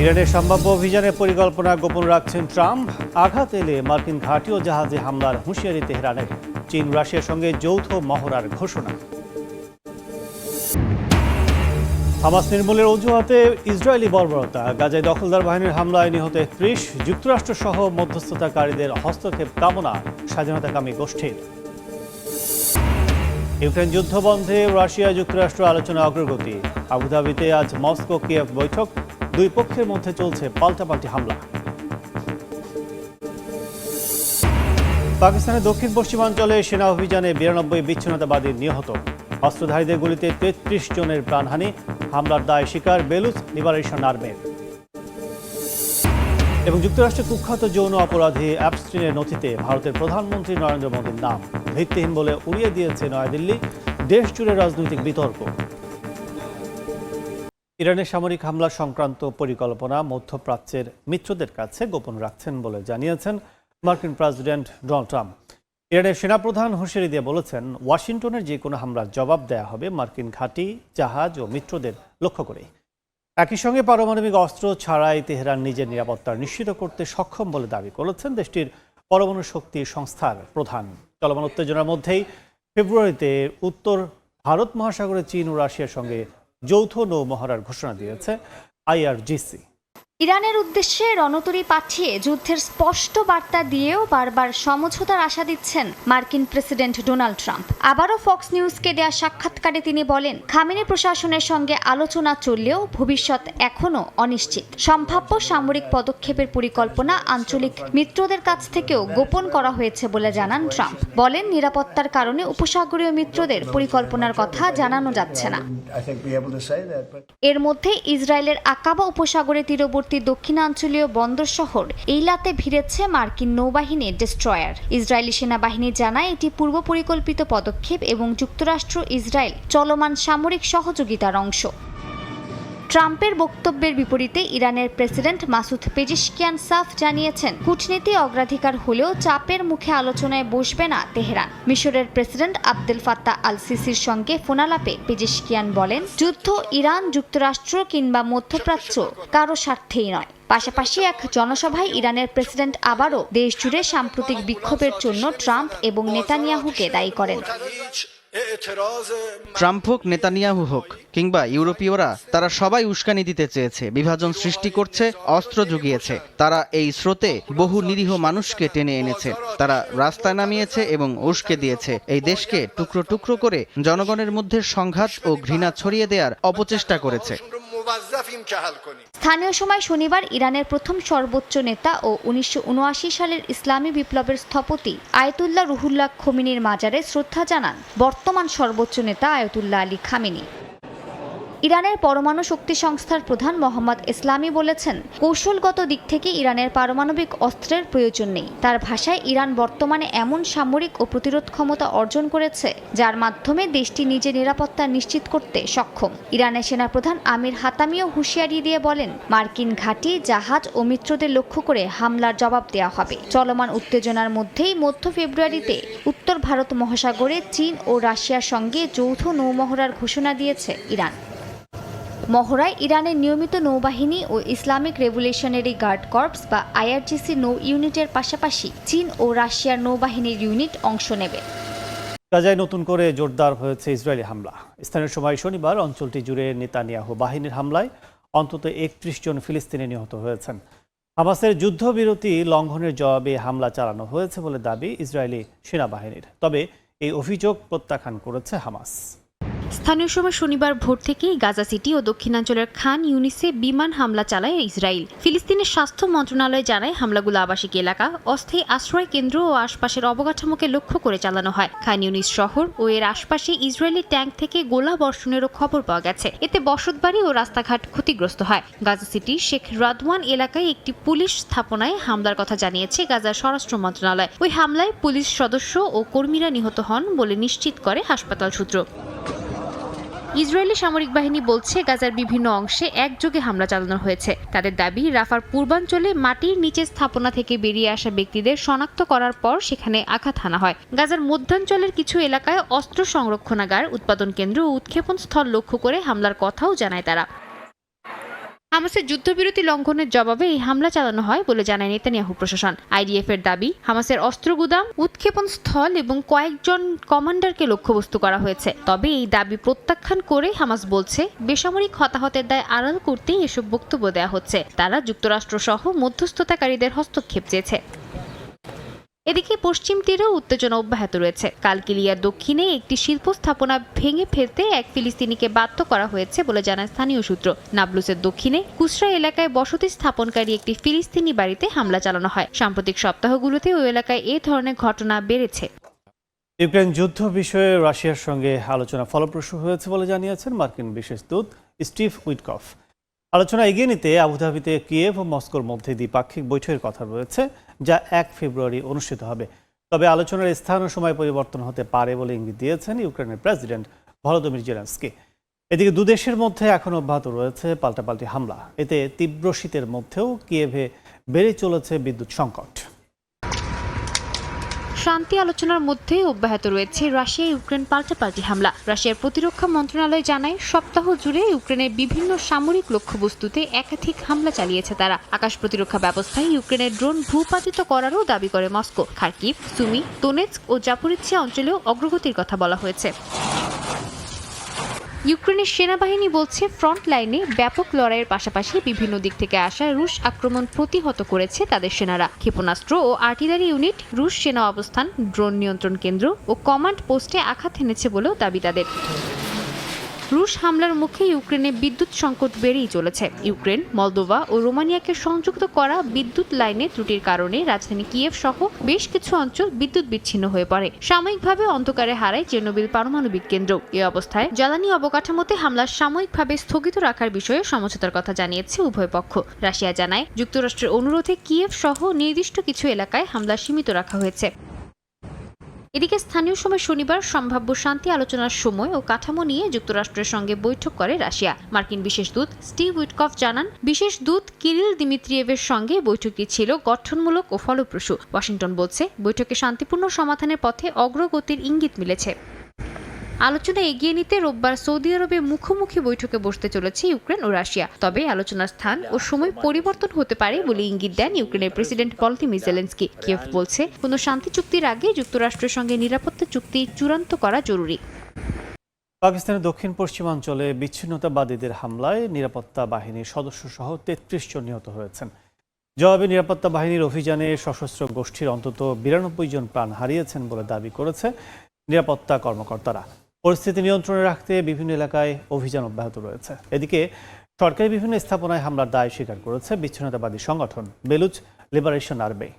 ইরানের সম্ভাব্য অভিযানের পরিকল্পনা গোপন রাখছেন ট্রাম্প। আঘাত এলে মার্কিন ঘাঁটি জাহাজে হামলার হুঁশিয়ারি তেহরানের। চীন, রাশিয়ার সঙ্গে যৌথ মহড়ার ঘোষণা। হামাস নির্মূলের অজুহাতে ইসরায়েলি বর্বরতা। গাজায় দখলদার বাহিনীর হামলায় নিহত ত্রিশ যুক্তরাষ্ট্র সহ মধ্যস্থতাকারীদের হস্তক্ষেপ কামনা স্বাধীনতাকামী গোষ্ঠীর। ইউক্রেন যুদ্ধ বন্ধে রাশিয়া যুক্তরাষ্ট্র আলোচনা অগ্রগতি। আবুধাবিতে আজ মস্কো কিয়েভ বৈঠক। দুই পক্ষের মধ্যে চলছে পাল্টাপাল্টি হামলা। পাকিস্তানের দক্ষিণ পশ্চিমাঞ্চলে সেনা অভিযানে বিরানব্বই বিচ্ছিন্নতাবাদী নিহত। অস্ত্রধারীদের গুলিতে তেত্রিশ জনের প্রাণহানি, হামলার দায় স্বীকার বেলুচ লিবারেশন আর্মির এবং যুক্তরাষ্ট্রের কুখ্যাত যৌন অপরাধী অ্যাপস্ট্রিনের নথিতে ভারতের প্রধানমন্ত্রী নরেন্দ্র মোদীর নাম। ভিত্তিহীন বলে উড়িয়ে দিয়েছে নয়াদিল্লি দেশ জুড়ে রাজনৈতিক বিতর্ক। ইরানের সামরিক হামলা সংক্রান্ত পরিকল্পনা মধ্যপ্রাচ্যের মিত্রদের কাছে গোপন রাখছেন বলে জানিয়েছেন মার্কিন প্রেসিডেন্ট ডোনাল্ড ট্রাম্প। ইরানের সেনাপ্রধান হুঁশিয়ারি দিয়ে বলেছেন, ওয়াশিংটনের যে কোনো হামলার জবাব দেয়া হবে মার্কিন ঘাঁটি, জাহাজ ও মিত্রদের লক্ষ্য করে একই সঙ্গে পারমাণবিক অস্ত্র ছাড়াই তেহরান নিজের নিরাপত্তা নিশ্চিত করতে সক্ষম বলে দাবি করেছেন দেশটির পরমাণু শক্তি সংস্থার প্রধান। চলমান উত্তেজনার মধ্যেই ফেব্রুয়ারিতে উত্তর ভারত মহাসাগরে চীন ও রাশিয়ার সঙ্গে যৌথ নৌ মহড়ার ঘোষণা দিয়েছে আইআরজিসি। ইরানের উদ্দেশ্যে রণতরী পাঠিয়ে যুদ্ধের স্পষ্ট বার্তা দিয়েও বারবার সমঝোতার আশা দিচ্ছেন মার্কিন প্রেসিডেন্ট ডোনাল্ড ট্রাম্প। আবারও ফক্স নিউজকে দেয়া সাক্ষাৎকারে তিনি বলেন খামেনি প্রশাসনের সঙ্গে আলোচনা চললেও ভবিষ্যৎ এখনও অনিশ্চিত। সম্ভাব্য সামরিক পদক্ষেপের পরিকল্পনা আঞ্চলিক মিত্রদের কাছ থেকেও গোপন করা হয়েছে বলে জানান ট্রাম্প। বলেন নিরাপত্তার কারণে উপসাগরীয় মিত্রদের পরিকল্পনার কথা জানানো যাচ্ছে না। এর মধ্যে ইসরায়েলের আকাবা উপসাগরে তীরবর্তী দক্ষিণাঞ্চলীয় বন্দর শহর এইলাতে ভিড়েছে মার্কিন নৌবাহিনীর ডেস্ট্রয়ার। ইসরায়েলি সেনাবাহিনী জানায় এটি পূর্ব পরিকল্পিত পদক্ষেপ এবং যুক্তরাষ্ট্র ইসরায়েল চলমান সামরিক সহযোগিতার অংশ। ট্রাম্পের বক্তব্যের বিপরীতে ইরানের প্রেসিডেন্ট মাসুদ পেজিশকিয়ান সাফ জানিয়েছেন, কূটনীতি অগ্রাধিকার হলেও চাপের মুখে আলোচনায় বসবে না তেহরান। মিশরের প্রেসিডেন্ট আব্দুল ফাত্তা আল সিসির সঙ্গে ফোনালাপে পেজিশকিয়ান বলেন, যুদ্ধ ইরান, যুক্তরাষ্ট্র কিংবা মধ্যপ্রাচ্য কারও স্বার্থেই নয়। পাশাপাশি এক জনসভায় ইরানের প্রেসিডেন্ট আবারও দেশ জুড়ে সাম্প্রতিক বিক্ষোভের জন্য ট্রাম্প এবং নেতানিয়াহুকে দায়ী করেন। ট্রাম্প হোক, নেতানিয়াহু হোক, কিংবা ইউরোপীয়রা, তারা সবাই উস্কানি দিতে চেয়েছে, বিভাজন সৃষ্টি করছে, অস্ত্র জুগিয়েছে। তারা এই স্রোতে বহু নিরীহ মানুষকে টেনে এনেছে। তারা রাস্তায় নামিয়েছে এবং উস্কে দিয়েছে। এই দেশকে টুকরো টুকরো করে জনগণের মধ্যে সংঘাত ও ঘৃণা ছড়িয়ে দেওয়ার অপচেষ্টা করেছে। স্থানীয় সময় শনিবার ইরানের প্রথম সর্বোচ্চ নেতা ও উনিশশো সালের ইসলামী বিপ্লবের স্থপতি আয়তুল্লাহ রুহুল্লাহ খমিনির মাজারে শ্রদ্ধা জানান বর্তমান সর্বোচ্চ নেতা আয়তুল্লাহ আলী খামিনি। ইরানের পরমাণু শক্তি সংস্থার প্রধান মোহাম্মদ ইসলামী বলেছেন, কৌশলগত দিক থেকে ইরানের পারমাণবিক অস্ত্রের প্রয়োজন নেই। তার ভাষায় ইরান বর্তমানে এমন সামরিক ও প্রতিরোধ ক্ষমতা অর্জন করেছে, যার মাধ্যমে দেশটি নিজের নিরাপত্তা নিশ্চিত করতে সক্ষম। ইরানের সেনাপ্রধান আমির হাতামিও হুঁশিয়ারি দিয়ে বলেন, মার্কিন ঘাঁটি, জাহাজ ও মিত্রদের লক্ষ্য করে হামলার জবাব দেওয়া হবে। চলমান উত্তেজনার মধ্যেই মধ্য ফেব্রুয়ারিতে উত্তর ভারত মহাসাগরে চীন ও রাশিয়ার সঙ্গে যৌথ নৌমহড়ার ঘোষণা দিয়েছে ইরান। মহড়ায় ইরানের নিয়মিত নৌবাহিনী ও ইসলামিক রেভুলেশনারি গার্ড কর্পস বা আইআরজিসি নৌ ইউনিটের পাশাপাশি চীন ও রাশিয়ার নৌবাহিনীর ইউনিট অংশ নেবে। গাজায় নতুন করে জোরদার হয়েছে ইসরায়েলি হামলা। স্থানীয় সময় শনিবার অঞ্চলটি জুড়ে নেতানিয়াহু বাহিনীর হামলায় অন্তত একত্রিশ জন ফিলিস্তিনি নিহত হয়েছেন। হামাসের যুদ্ধবিরতি লঙ্ঘনের জবাবে হামলা চালানো হয়েছে বলে দাবি ইসরায়েলি সেনাবাহিনীর। তবে এই অভিযোগ প্রত্যাখ্যান করেছে হামাস। স্থানীয় সময় শনিবার ভোর থেকেই গাজা সিটি ও দক্ষিণাঞ্চলের খান ইউনিসে বিমান হামলা চালায় ইসরায়েল। ফিলিস্তিনের স্বাস্থ্য মন্ত্রণালয় জানায়, হামলাগুলো আবাসিক এলাকা, অস্থায়ী আশ্রয় কেন্দ্র ও আশপাশের অবকাঠামোকে লক্ষ্য করে চালানো হয়। খান ইউনিস শহর ও এর আশপাশে ইসরায়েলি ট্যাঙ্ক থেকে গোলা বর্ষণেরও খবর পাওয়া গেছে। এতে বসতবাড়ি ও রাস্তাঘাট ক্ষতিগ্রস্ত হয়। গাজা সিটি শেখ রাদওয়ান এলাকায় একটি পুলিশ স্থাপনায় হামলার কথা জানিয়েছে গাজার স্বরাষ্ট্র মন্ত্রণালয়। ওই হামলায় পুলিশ সদস্য ও কর্মীরা নিহত হন বলে নিশ্চিত করে হাসপাতাল সূত্র। ইসরায়েলি সামরিক বাহিনী বলছে, গাজার বিভিন্ন অংশে একযোগে হামলা চালানো হয়েছে। তাদের দাবি, রাফার পূর্বাঞ্চলে মাটির নিচে স্থাপনা থেকে বেরিয়ে আসা ব্যক্তিদের শনাক্ত করার পর সেখানে আঘাত হানা হয়। গাজার মধ্যাঞ্চলের কিছু এলাকায় অস্ত্র সংরক্ষণাগার, উৎপাদন কেন্দ্র ও উৎক্ষেপণ স্থল লক্ষ্য করে হামলার কথাও জানায় তারা। হামাসের যুদ্ধবিরতি লঙ্ঘনের জবাবে এই হামলা চালানো হয় বলে জানায় নেতানিয়াহু প্রশাসন। আইডিএফ এর দাবি, হামাসের অস্ত্র গুদাম, উৎক্ষেপণ স্থল এবং কয়েকজন কমান্ডারকে লক্ষ্যবস্তু করা হয়েছে। তবে এই দাবি প্রত্যাখ্যান করে হামাস বলছে, বেসামরিক হতাহতের দায় আড়াল করতেই এসব বক্তব্য দেওয়া হচ্ছে। তারা যুক্তরাষ্ট্র সহ মধ্যস্থতাকারীদের হস্তক্ষেপ চেয়েছে। এদিকে পশ্চিম তীরেও উত্তেজনা অব্যাহত রয়েছে। কালকিলিয়ার দক্ষিণে একটি শিল্প স্থাপনা ভেঙে ফেলতে এক ফিলিস্তিনিকে বাধ্য করা হয়েছে বলে জানায় স্থানীয় সূত্র। নাবলুসের দক্ষিণে কুসরা এলাকায় বসতি স্থাপনকারী একটি ফিলিস্তিনি বাড়িতে হামলা চালানো হয়। সাম্প্রতিক সপ্তাহগুলোতে ওই এলাকায় এ ধরনের ঘটনা বেড়েছে। ইউক্রেন যুদ্ধ বিষয়ে রাশিয়ার সঙ্গে আলোচনা ফলপ্রসূ হয়েছে বলে জানিয়েছেন মার্কিন বিশেষ দূত স্টিভ উইটকফ। আলোচনা এগিয়ে নিতে আবুধাবিতে কিয়েভ ও মস্কোর মধ্যে দ্বিপাক্ষিক বৈঠকের কথা রয়েছে, যা এক ফেব্রুয়ারি অনুষ্ঠিত হবে। তবে আলোচনার স্থান ও সময় পরিবর্তন হতে পারে বলে ইঙ্গিত দিয়েছেন ইউক্রেনের প্রেসিডেন্ট ভলোদিমির জেলেন্সকি। এদিকে দুদেশের মধ্যে এখন অব্যাহত রয়েছে পাল্টাপাল্টি হামলা। এতে তীব্র শীতের মধ্যেও কিয়েভে বেড়ে চলেছে বিদ্যুৎ সংকট। শান্তি আলোচনার মধ্যে অব্যাহত রয়েছে রাশিয়া ইউক্রেন পাল্টাপাল্টি হামলা। রাশিয়ার প্রতিরক্ষা মন্ত্রণালয় জানায়, সপ্তাহ জুড়ে ইউক্রেনের বিভিন্ন সামরিক লক্ষ্যবস্তুতে একাধিক হামলা চালিয়েছে তারা। আকাশ প্রতিরক্ষা ব্যবস্থায় ইউক্রেনের ড্রোন ভূপাতিত করারও দাবি করে মস্কো। খার্কিভ, সুমি তোনেৎস্ক ও জাপোরিচ্ছা অঞ্চলেও অগ্রগতির কথা বলা হয়েছে। ইউক্রেনের সেনাবাহিনী বলছে ফ্রন্ট লাইনে ব্যাপক লড়াইয়ের পাশাপাশি বিভিন্ন দিক থেকে আসা রুশ আক্রমণ প্রতিহত করেছে তাদের সেনারা। ক্ষেপণাস্ত্র ও আর্টিলারি ইউনিট রুশ সেনা অবস্থান, ড্রোন নিয়ন্ত্রণ কেন্দ্র ও কমান্ড পোস্টে আঘাত হেনেছে বলেও দাবি তাদের। রুশ হামলার মুখে ইউক্রেনে বিদ্যুৎ সংকট বেড়েই চলেছে। ইউক্রেন, মলদোভা ও রোমানিয়াকে সংযুক্ত করা বিদ্যুৎ লাইনে ত্রুটির কারণে রাজধানী কিয়েভ সহ বেশ কিছু অঞ্চল বিদ্যুৎ বিচ্ছিন্ন হয়ে পড়ে। সাময়িকভাবে অন্ধকারে হারায় চেরনোবিল পারমাণবিক কেন্দ্র। এ অবস্থায় জ্বালানি অবকাঠামোতে হামলা সাময়িকভাবে স্থগিত রাখার বিষয়ে সমঝোতার কথা জানিয়েছে উভয় পক্ষ। রাশিয়া জানায়, যুক্তরাষ্ট্রের অনুরোধে কিয়েভ সহ নির্দিষ্ট কিছু এলাকায় হামলা সীমিত রাখা হয়েছে। এদিকে স্থানীয় সময় শনিবার সম্ভাব্য শান্তি আলোচনার সময় ও কাঠামো নিয়ে যুক্তরাষ্ট্রের সঙ্গে বৈঠক করে রাশিয়া। মার্কিন বিশেষ দূত স্টিভ উইটকফ জানান, বিশেষ দূত কিরিল দিমিত্রিয়েভের সঙ্গে বৈঠকটি ছিল গঠনমূলক ও ফলপ্রসূ। ওয়াশিংটন বলছে, বৈঠকে শান্তিপূর্ণ সমাধানের পথে অগ্রগতির ইঙ্গিত মিলেছে। আলোচনা এগিয়ে নিতে রোববার সৌদি আরবে মুখোমুখি বৈঠকে বসতে চলেছে ইউক্রেন ও রাশিয়া। তবে আলোচনার স্থান ও সময় পরিবর্তন হতে পারে বলে ইঙ্গিত দেন ইউক্রেনের প্রেসিডেন্ট ভলোদিমির জেলেন্সকি। কিয়েভ বলছে, কোনো শান্তি চুক্তির আগে যুক্তরাষ্ট্রের সঙ্গে নিরাপত্তা চুক্তি চূড়ান্ত করা জরুরি। পাকিস্তানের দক্ষিণ পশ্চিমাঞ্চলে বিচ্ছিন্নতাবাদীদের হামলায় নিরাপত্তা বাহিনীর সদস্য সহ তেত্রিশ জন নিহত হয়েছেন। জবাবে নিরাপত্তা বাহিনীর অভিযানে সশস্ত্র গোষ্ঠীর অন্তত বিরানব্বই জন প্রাণ হারিয়েছেন বলে দাবি করেছে নিরাপত্তা কর্মকর্তারা। পরিস্থিতি নিয়ন্ত্রণে রাখতে বিভিন্ন এলাকায় অভিযান অব্যাহত রয়েছে। এদিকে সরকারি বিভিন্ন স্থাপনায় হামলার দায় স্বীকার করেছে বিচ্ছিন্নতাবাদী সংগঠন বেলুচ লিবারেশন আর্মি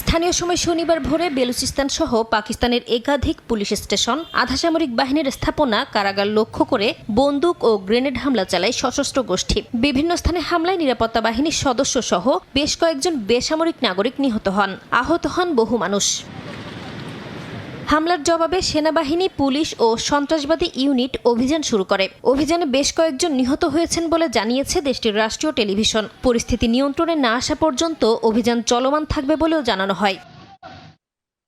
স্থানীয় সময় শনিবার ভোরে বেলুচিস্তান সহ পাকিস্তানের একাধিক পুলিশ স্টেশন আধাসামরিক বাহিনীর স্থাপনা কারাগার লক্ষ্য করে বন্দুক ও গ্রেনেড হামলা চালায় সশস্ত্র গোষ্ঠী। বিভিন্ন স্থানে হামলায় নিরাপত্তা বাহিনীর সদস্য সহ বেশ কয়েকজন বেসামরিক নাগরিক নিহত হন। আহত হন বহু মানুষ। হামলার জবাবে সেনাবাহিনী, পুলিশ ও সন্ত্রাসবাদী ইউনিট অভিযান শুরু করে। অভিযানে বেশ কয়েকজন নিহত হয়েছেন বলে জানিয়েছে দেশটির রাষ্ট্রীয় টেলিভিশন। পরিস্থিতি নিয়ন্ত্রণে না আসা পর্যন্ত অভিযান চলমান থাকবে বলেও জানানো হয়।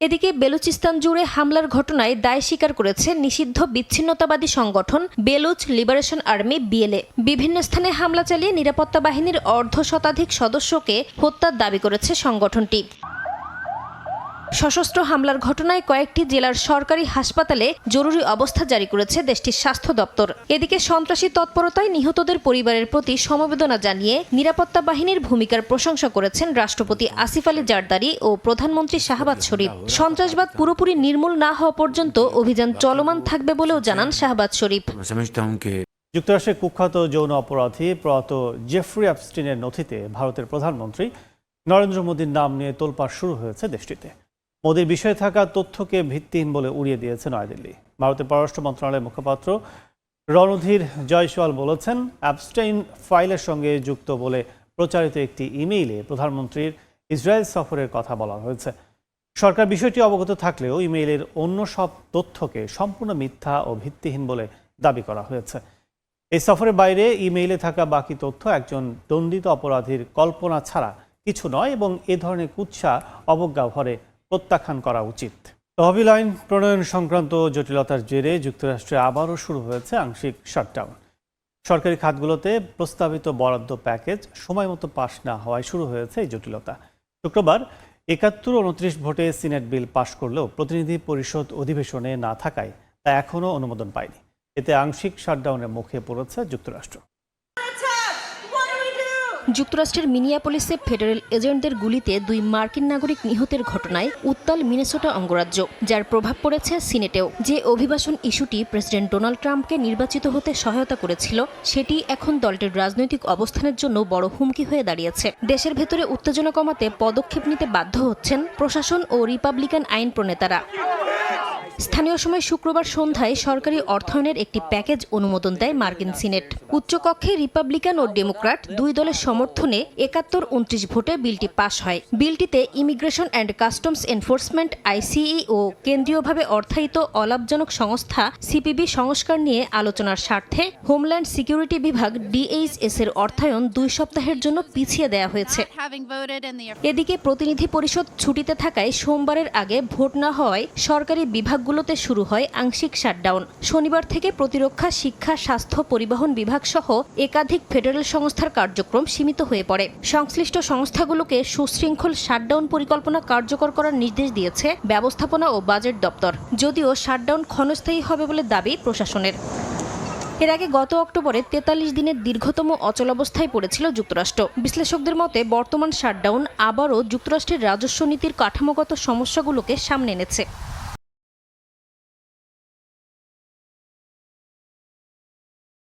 এদিকে বেলুচিস্তান জুড়ে হামলার ঘটনায় দায় স্বীকার করেছে নিষিদ্ধ বিচ্ছিন্নতাবাদী সংগঠন বেলুচ লিবারেশন আর্মি, বিএলএ। বিভিন্ন স্থানে হামলা চালিয়ে নিরাপত্তা বাহিনীর অর্ধ শতাধিক সদস্যকে হত্যার দাবি করেছে সংগঠনটি। সশস্ত্র হামলার ঘটনায় কয়েকটি জেলার সরকারি হাসপাতালে জরুরি অবস্থা জারি করেছে দেশটির স্বাস্থ্য দপ্তর। এদিকে সন্ত্রাসী তৎপরতায় নিহতদের পরিবারের প্রতি সমবেদনা জানিয়ে নিরাপত্তা বাহিনীর ভূমিকার প্রশংসা করেছেন রাষ্ট্রপতি আসিফ আলী জারদারি ও প্রধানমন্ত্রী শাহবাজ শরীফ। সন্ত্রাসবাদ পুরোপুরি নির্মূল না হওয়া পর্যন্ত অভিযান চলমান থাকবে বলেও জানান শাহবাজ শরীফ। যুক্তরাষ্ট্রের কুখ্যাত যৌন অপরাধী প্রয়াত জেফ্রি অ্যাপস্টিনের নথিতে ভারতের প্রধানমন্ত্রী নরেন্দ্র মোদীর নাম নিয়ে তোলপাড় শুরু হয়েছে দেশটিতে। মোদীর বিষয়ে থাকা তথ্যকে ভিত্তিহীন বলে উড়িয়ে দিয়েছে নয়াদিল্লি। ভারতের পররাষ্ট্র মন্ত্রণালয়ের মুখপাত্র রণধীর জয়সওয়াল বলেছেন অ্যাপস্টাইন ফাইলের সঙ্গে যুক্ত বলে প্রচারিত একটি ইমেইলে প্রধানমন্ত্রীর ইসরায়েল সফরের কথা বলা হয়েছে। সরকার বিষয়টি অবগত থাকলেও ইমেইলের অন্য সব তথ্যকে সম্পূর্ণ মিথ্যা ও ভিত্তিহীন বলে দাবি করা হয়েছে। এই সফরের বাইরে ইমেইলে থাকা বাকি তথ্য একজন দণ্ডিত অপরাধীর কল্পনা ছাড়া কিছু নয় এবং এ ধরনের কুৎসা অবজ্ঞাভরে প্রত্যাখ্যান করা উচিত। তহবিল আইন প্রণয়ন সংক্রান্ত জটিলতার জেরে যুক্তরাষ্ট্রে আবারও শুরু হয়েছে আংশিক শাটডাউন। সরকারি খাতগুলোতে প্রস্তাবিত বরাদ্দ প্যাকেজ সময় মতো পাশ না হওয়ায় শুরু হয়েছে এই জটিলতা। শুক্রবার একাত্তর উনত্রিশ ভোটে সিনেট বিল পাশ করলেও প্রতিনিধি পরিষদ অধিবেশনে না থাকায় তা এখনও অনুমোদন পায়নি। এতে আংশিক শাটডাউনের মুখে পড়েছে যুক্তরাষ্ট্র। যুক্তরাষ্ট্রের মিনিয়াপলিসে ফেডারেল এজেন্টদের গুলিতে দুই মার্কিন নাগরিক নিহতের ঘটনায় উত্তাল মিনেসোটা অঙ্গরাজ্য, যার প্রভাব পড়েছে সিনেটেও। যে অভিবাসন ইস্যুটি প্রেসিডেন্ট ডোনাল্ড ট্রাম্পকে নির্বাচিত হতে সহায়তা করেছিল, সেটি এখন দলটির রাজনৈতিক অবস্থানের জন্য বড় হুমকি হয়ে দাঁড়িয়েছে। দেশের ভেতরে উত্তেজনা কমাতে পদক্ষেপ নিতে বাধ্য হচ্ছেন প্রশাসন ও রিপাবলিকান আইন প্রণেতারা। স্থানীয় সময় শুক্রবার সন্ধ্যায় সরকারি অর্থায়নের একটি প্যাকেজ অনুমোদন দেয় মার্কিন সিনেট। উচ্চকক্ষে রিপাবলিকান ও ডেমোক্রাট দুই দলের সমর্থনে একাত্তর উনত্রিশ ভোটে বিলটি পাশ হয়। বিলটিতে immigration and customs enforcement ICE ও কেন্দ্রীয়ভাবে অর্থায়িত অলাভজনক সংস্থা সিপিবি সংস্কার নিয়ে আলোচনার স্বার্থে হোমল্যান্ড সিকিউরিটি বিভাগ ডিএইচএস এর অর্থায়ন দুই সপ্তাহের জন্য পিছিয়ে দেওয়া হয়েছে। এদিকে প্রতিনিধি পরিষদ ছুটিতে থাকায় সোমবারের আগে ভোট না হওয়ায় সরকারি বিভাগগুলোতে শুরু হয় আংশিক শাটডাউন। শনিবার থেকে প্রতিরক্ষা, শিক্ষা, স্বাস্থ্য, পরিবহন বিভাগ সহ একাধিক ফেডারেল সংস্থার কার্যক্রম সীমিত হয়ে পড়ে। সংশ্লিষ্ট সংস্থাগুলোকে সুশৃঙ্খল শাটডাউন পরিকল্পনা কার্যকর করার নির্দেশ দিয়েছে ব্যবস্থাপনা ও বাজেট দপ্তর। যদিও শাটডাউন ক্ষণস্থায়ী হবে বলে দাবি প্রশাসনের। এর আগে গত অক্টোবরে তেতাল্লিশ দিনের দীর্ঘতম অচলাবস্থায় পড়েছিল যুক্তরাষ্ট্র। বিশ্লেষকদের মতে, বর্তমান শাটডাউন আবারও যুক্তরাষ্ট্রের রাজস্ব নীতির কাঠামোগত সমস্যাগুলোকে সামনে এনেছে।